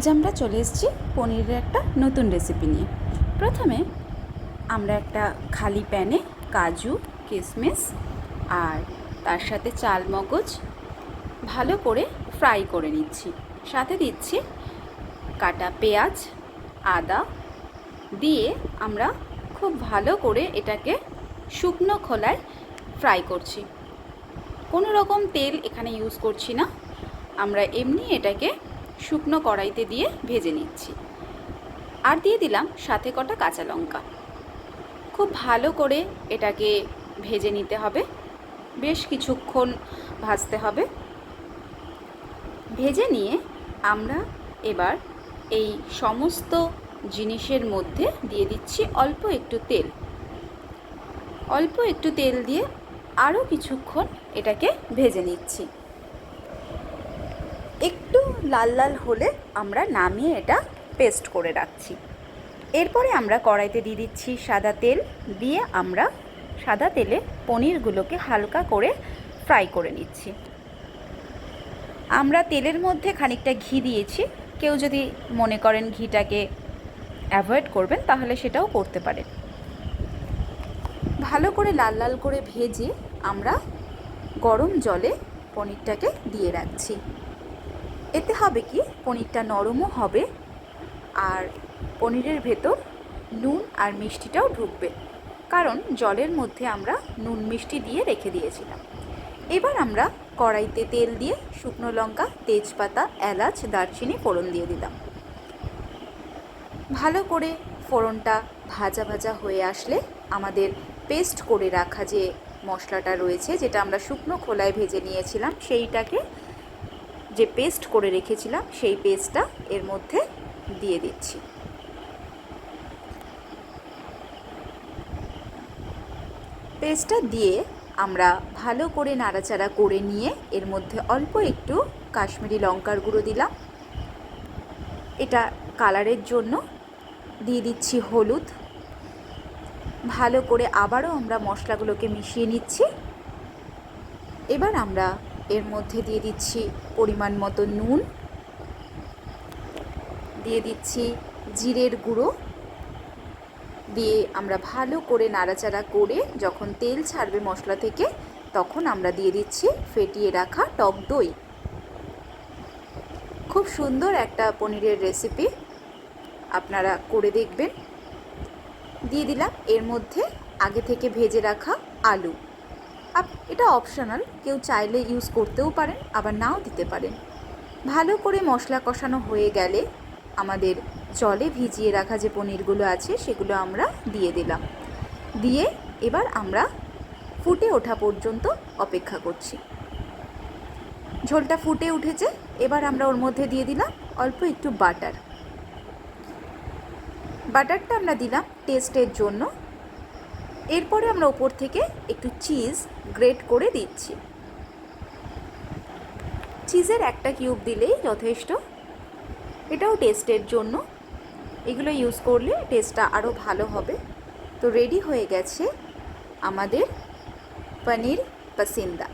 আজ আমরা চলে এসেছি পনিরের একটা নতুন রেসিপি নিয়ে। প্রথমে আমরা একটা খালি প্যানে কাজু, কিশমিশ আর তার সাথে চাল মগজ ভালো করে ফ্রাই করে নিচ্ছি। সাথে দিচ্ছি কাটা পেঁয়াজ, আদা দিয়ে আমরা খুব ভালো করে এটাকে শুকনো খোলায় ফ্রাই করছি। কোনো রকম তেল এখানে ইউজ করছি না। আমরা এমনি এটাকে শুকনো কড়াইতে দিয়ে ভেজে নিচ্ছি। আর দিয়ে দিলাম সাথে কটা কাঁচা লঙ্কা। খুব ভালো করে এটাকে ভেজে নিতে হবে। বেশ কিছুক্ষণ ভাজতে হবে। ভেজে নিয়ে আমরা এবার এই সমস্ত জিনিসের মধ্যে দিয়ে দিচ্ছি অল্প একটু তেল। অল্প একটু তেল দিয়ে আরও কিছুক্ষণ এটাকে ভেজে নিচ্ছি। একটু লাল লাল হলে আমরা নামিয়ে এটা পেস্ট করে রাখছি। এরপরে আমরা কড়াইতে দিয়ে দিচ্ছি সাদা তেল, দিয়ে আমরা সাদা তেলে পনিরগুলোকে হালকা করে ফ্রাই করে নিচ্ছি। আমরা তেলের মধ্যে খানিকটা ঘি দিয়েছি। কেউ যদি মনে করেন ঘিটাকে অ্যাভয়েড করবেন, তাহলে সেটাও করতে পারেন। ভালো করে লাল লাল করে ভেজে আমরা গরম জলে পনিরটাকে দিয়ে রাখছি। এতে হবে কি? পনিরটা নরমও হবে আর পনিরের ভেতর নুন আর মিষ্টিটাও ঢুকবে। কারণ জলের মধ্যে আমরা নুন মিষ্টি দিয়ে রেখে দিয়েছিলাম। এবার আমরা কড়াইতে তেল দিয়ে শুকনো লঙ্কা, তেজপাতা, এলাচ, দারচিনি ফোড়ন দিয়ে দিলাম। ভালো করে ফোড়নটা ভাজা ভাজা হয়ে আসলে আমাদের পেস্ট করে রাখা যে মশলাটা রয়েছে, যেটা আমরা শুকনো খোলায় ভেজে নিয়েছিলাম, সেইটাকে যে পেস্ট করে রেখেছিলাম, সেই পেস্টটা এর মধ্যে দিয়ে দিচ্ছি। পেস্টটা দিয়ে আমরা ভালো করে নাড়াচাড়া করে নিয়ে এর মধ্যে অল্প একটু কাশ্মীরি লঙ্কার গুঁড়ো দিলাম। এটা কালারের জন্য দিয়ে দিচ্ছি হলুদ। ভালো করে আবারও আমরা মশলাগুলোকে মিশিয়ে নিচ্ছি। এবার আমরা এর মধ্যে দিয়ে দিচ্ছি পরিমাণ মতো নুন। দিয়ে দিচ্ছি জিরের গুঁড়ো। দিয়ে আমরা ভালো করে নাড়াচাড়া করে যখন তেল ছাড়বে মশলা থেকে, তখন আমরা দিয়ে দিচ্ছি ফেটিয়ে রাখা টক দই। খুব সুন্দর একটা পনিরের রেসিপি আপনারা করে দেখবেন। দিয়ে দিলাম এর মধ্যে আগে থেকে ভেজে রাখা আলু। এটা অপশনাল কেউ চাইলে ইউজ করতেও পারেন, আবার নাও দিতে পারেন। ভালো করে মশলা কষানো হয়ে গেলে আমাদের জলে ভিজিয়ে রাখা যে পনিরগুলো আছে, সেগুলো আমরা দিয়ে দিলাম। দিয়ে এবার আমরা ফুটে ওঠা পর্যন্ত অপেক্ষা করছি। ঝোলটা ফুটে উঠেছে, এবার আমরা ওর মধ্যে দিয়ে দিলাম অল্প একটু বাটার। বাটারটা আমরা দিলাম টেস্টের জন্য। এরপরে আমরা উপর থেকে একটু চিজ গ্রেট করে দিচ্ছি। চিজের একটা কিউব দিলেই যথেষ্ট। এটাও টেস্টের জন্য। এগুলো ইউজ করলে টেস্টটা আরও ভালো হবে। তো রেডি হয়ে গেছে আমাদের পনির পাসিন্দা।